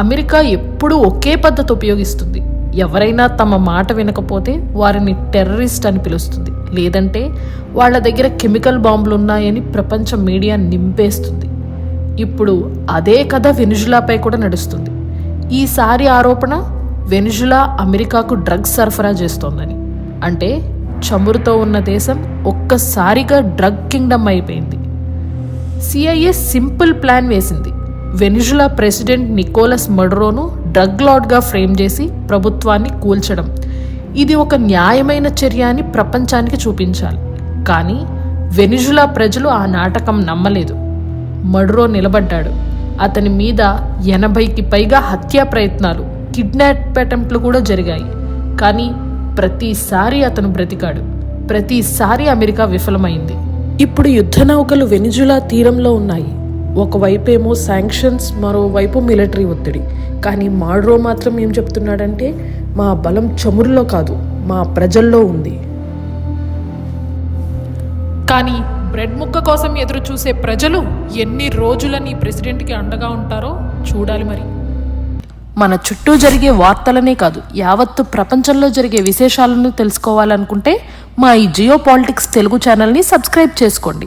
America ఎప్పుడూ ఒకే పద్ధతి ఉపయోగిస్తుంది. ఎవరైనా తమ మాట వినకపోతే వారిని టెర్రరిస్ట్ అని పిలుస్తుంది. లేదంటే వాళ్ళ దగ్గర కెమికల్ బాంబులు ఉన్నాయని ప్రపంచ మీడియా నింపేస్తుంది. ఇప్పుడు అదే కథ వెనుజులాపై కూడా నడుస్తుంది. ఈసారి ఆరోపణ వెనుజులా అమెరికాకు డ్రగ్స్ సరఫరా చేస్తోందని. అంటే చమురుతో ఉన్న దేశం ఒక్కసారిగా డ్రగ్ కింగ్డమ్ అయిపోయింది. సిఐఏ సింపుల్ ప్లాన్ వేసింది. Venezuela president Nicolas Maduro drug లార్డ్గా frame చేసి ప్రభుత్వాన్ని కూల్చడం. ఇది ఒక న్యాయమైన చర్య అని ప్రపంచానికి చూపించాలి. కానీ వెనిజులా ప్రజలు ఆ నాటకం నమ్మలేదు. మడ్రో నిలబడ్డాడు. అతని మీద ఎనభైకి పైగా హత్యా ప్రయత్నాలు కిడ్నాప్ అటెంప్ట్లు కూడా జరిగాయి. కానీ ప్రతిసారి అతను బ్రతికాడు. ప్రతిసారి అమెరికా విఫలమైంది. ఇప్పుడు యుద్ధ నౌకలు వెనిజులా తీరంలో ఉన్నాయి. ఒకవైపేమో శాంక్షన్స్ మరోవైపు మిలిటరీ ఒత్తిడి. కానీ మాడ్రో మాత్రం ఏం చెప్తున్నాడంటే మా బలం చమురులో కాదు మా ప్రజల్లో ఉంది. కానీ బ్రెడ్ ముక్క కోసం ఎదురు చూసే ప్రజలు ఎన్ని రోజులని ప్రెసిడెంట్కి అండగా ఉంటారో చూడాలి మరి. మన చుట్టూ జరిగే వార్తలనే కాదు యావత్తు ప్రపంచంలో జరిగే విశేషాలను తెలుసుకోవాలనుకుంటే మా ఈ జియో పాలిటిక్స్ తెలుగు ఛానల్ని సబ్స్క్రైబ్ చేసుకోండి.